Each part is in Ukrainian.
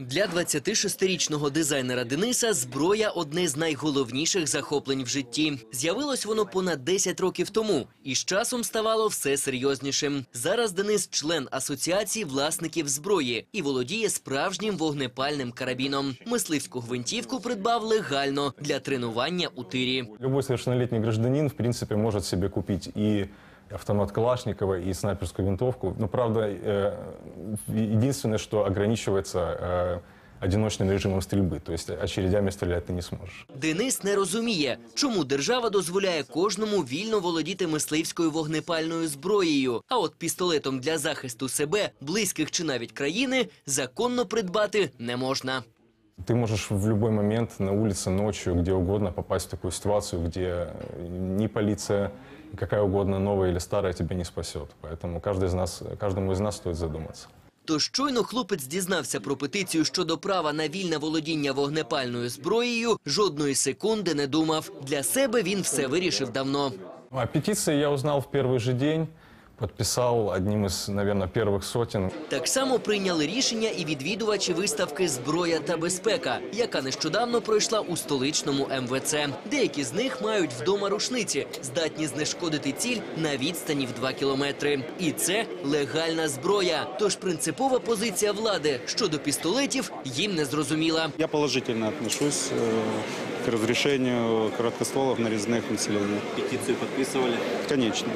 Для 26-річного дизайнера Дениса зброя одне з найголовніших захоплень в житті. З'явилось воно понад 10 років тому, і з часом ставало все серйознішим. Зараз Денис член асоціації власників зброї і володіє справжнім вогнепальним карабіном. Мисливську гвинтівку придбав легально для тренування у тирі. Любой совершеннолетний гражданин, в принципе, может себе купить и автомат Калашникова, и снайперскую винтовку. Но, правда, э, единственное, что ограничивается э, одиночным режимом стрельбы. То есть очередями стрелять ты не сможешь. Денис не розуміє, чому держава дозволяє кожному вільно володіти мисливською вогнепальною зброєю, а от пістолетом для захисту себе, близьких чи навіть країни законно придбати не можна. Ты можешь в любой момент на улице, ночью, где угодно попасть в такую ситуацию, где э, ни полиция, ни какая угодно новая или старая тебя не спасет. Поэтому каждый из нас, каждому из нас стоит задуматься. То щойно хлопець дізнався про петицію щодо права на вільне володіння вогнепальною зброєю, жодної секунди не думав. Для себе він все вирішив давно. О петиции я узнал в первый же день, подписал одним из, наверное, первых сотен. Так само прийняли рішення і відвідувачі виставки Зброя та безпека, яка нещодавно пройшла у столичному МВЦ. Деякі з них мають вдома рушниці, здатні знешкодити ціль на відстані в 2 кілометри. І це легальна зброя. Тож принципова позиція влади щодо пістолетів їм не зрозуміла. Я положительно отношусь э, к разрешению короткостволов нарезных населения. Петицию подписывали. Конечно.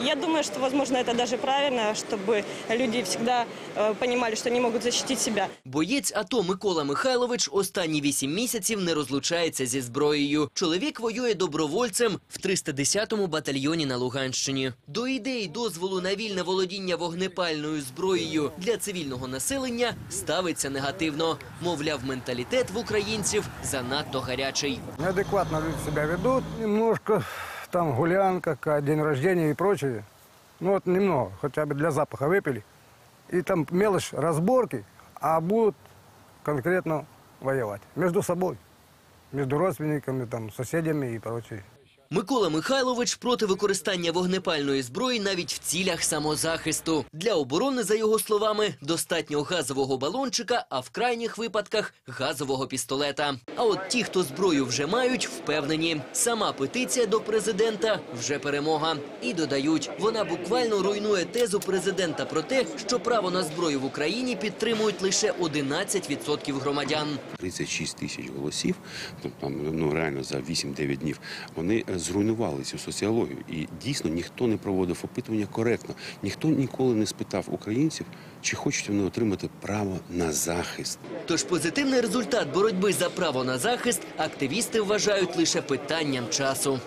Я думаю, что, возможно, это даже правильно, чтобы люди всегда э, понимали, что они могут защитить себя. Боєць АТО Микола Михайлович останні вісім місяців не розлучається зі зброєю. Чоловік воює добровольцем в 310-му батальйоні на Луганщині. До ідеї дозволу на вільне володіння вогнепальною зброєю для цивільного населення ставиться негативно. Мовляв, менталітет в українців занадто гарячий. неадекватно люди себя ведут, немножко там гулянка, день рождения и прочее. Ну вот немного, хотя бы для запаха выпили. И там мелочь разборки, а будут конкретно воевать между собой, между родственниками, там, соседями и прочее. Микола Михайлович проти використання вогнепальної зброї навіть в цілях самозахисту. Для оборони, за його словами, достатньо газового балончика, а в крайніх випадках газового пістолета. А от ті, хто зброю вже мають, впевнені, сама петиція до президента вже перемога. І додають, вона буквально руйнує тезу президента про те, що право на зброю в Україні підтримують лише 11% громадян. 36 тисяч голосів, тобто ну реально за 8-9 днів, вони е, зруйнували цю соціологію. І дійсно ніхто не проводив опитування коректно. Ніхто ніколи не спитав українців, чи хочуть вони отримати право на захист. Тож позитивний результат боротьби за право на захист активісти вважають лише питанням часу.